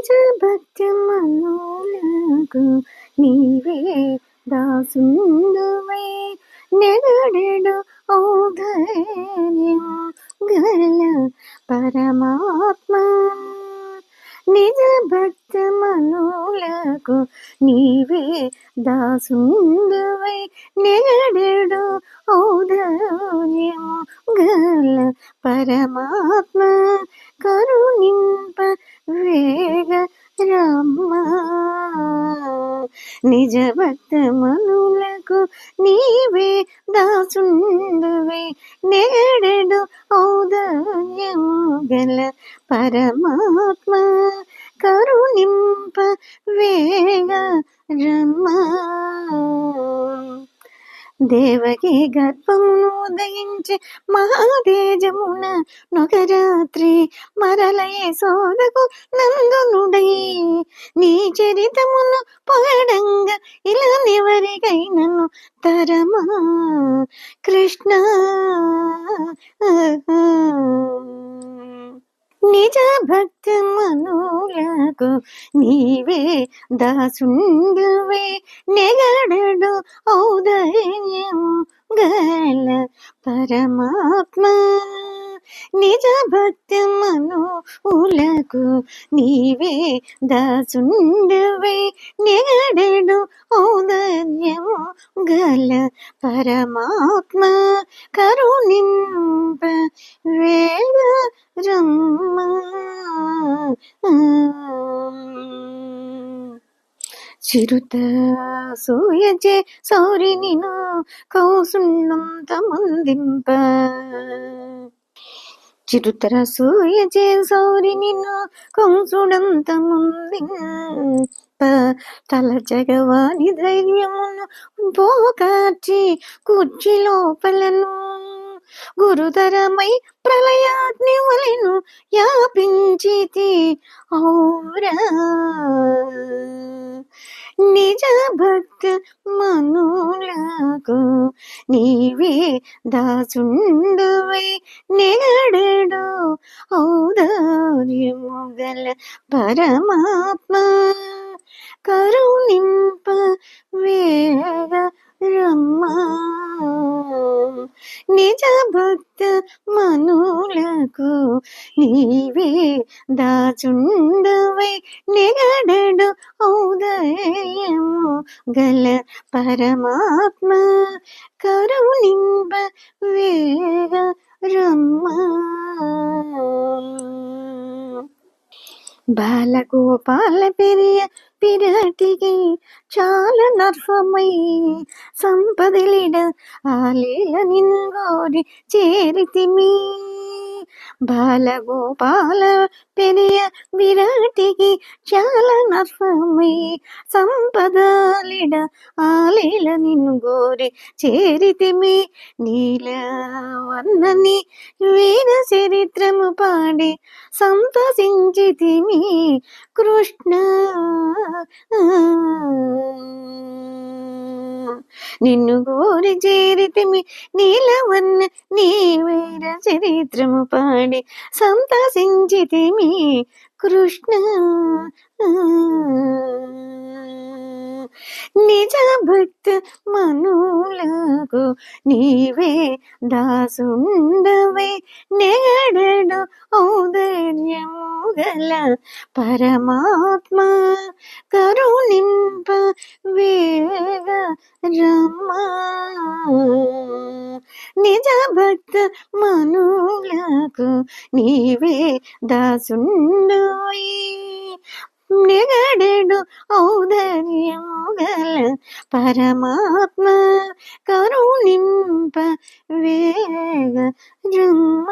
నిజ భక్తి నీవే దాసుందువే. నెగడెడు ఔధర్యం గల పరమాత్మ. నిజ భక్త మనోలకు నీవే దాసుందువై. నెగడెడు ఔదర్యము గల పరమాత్మ. కరుణింప వేగ రమ్మ నిజ భక్త మనులకు నీవే దాసుండువే. నేడెడు ఔదర్యం గల పరమాత్మ. కరుణింప వేగ రమ్మా దేవకి గర్భమును ఉదయించి మహాతేజమున నొకరాత్రి మరలయే సోదకు నందనుడై. నీ చరితమును పాడంగా ఇలా నివరికైనను తరమా? కృష్ణ నిజ భక్త మనులకు నీవే దాసుండువే నెగడడు ఔదయం గల పరమాత్మ. నిజ భక్త మనులకు నీవే దాసుండువే నెగడడు చిరుత సూయజే సౌరి నిను ముందింప తమందింప. చిరుతర సూయజే సౌరి నిన్ను కంసుడంత ముందింప తల జగవాని ధైర్యమును పోకార్చి కుర్చి లోపలను. గురుతరమై ప్రళయాగ్ని వలెను యాపించితి ఔరా. నిజ భక్త మనులకు నీవే దాసుండువై నిలడడు. ఔదార్యము గల పరమాత్మ భక్త మనులకు నీవే దాచుండవై. నిగడడు ఔదయము గల పరమాత్మ. కరుణింబ వేగ రమ్మా. బాలగోపాల పెరియ పిరటికి చాలా నర్ఫమై సంపదలిడ ఆలీల నిన్గోరి చేరితిమి బాలగోపాల పెరియ విరాటికి చాలా నర్ఫమై సంపదాలిడ ఆలీల నిన్ను గోరి చేరితిమి. నీల వర్ణని వీర చరిత్రము పాడి సంతసించితిమి. కృష్ణ నిన్ను గోరి చేరితిమి. నీలవన్న నీ వీర చరిత్రము పాడి పాడండి సంతసించితి మీ కృష్ణ. నిజ భక్త మనులకు నీవే దాసుండవే. నేడడు ఔదర్యము గల పరమాత్మ కరుణింప వేగ రమ్మా. నిజ భక్త మనులకు నీవే దాసుండోయి నిగడెడు ఔదర్యముగల పరమాత్మ కరుణింప వేగ జన్మ.